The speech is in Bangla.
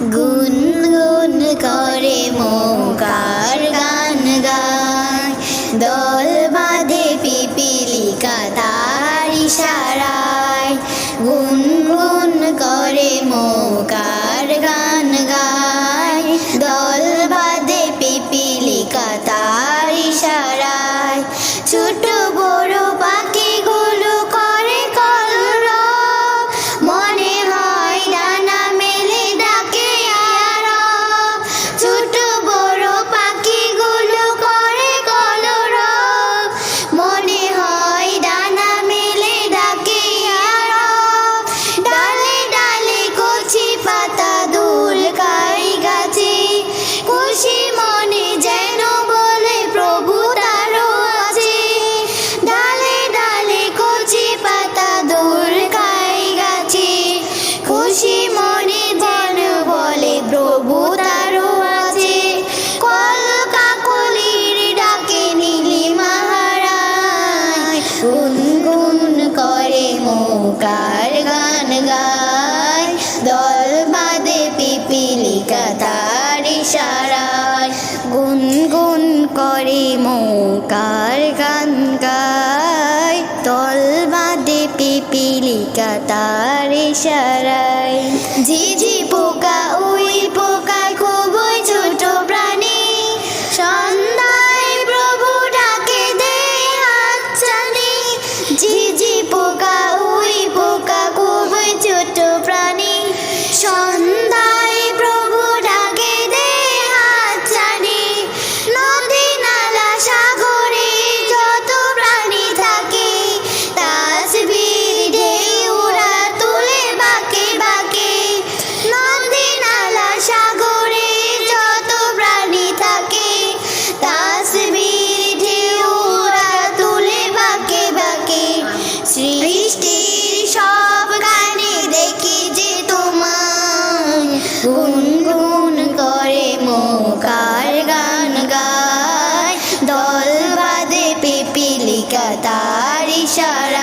গুনগুন করে মোকার গান গায়। দল বাঁধে পিপিলিকা তার ইশারায়। গুন করে মৌকার গান গায় তল বাঁধে পিপিলিকা তার ইশারায়। জি তার ইশারা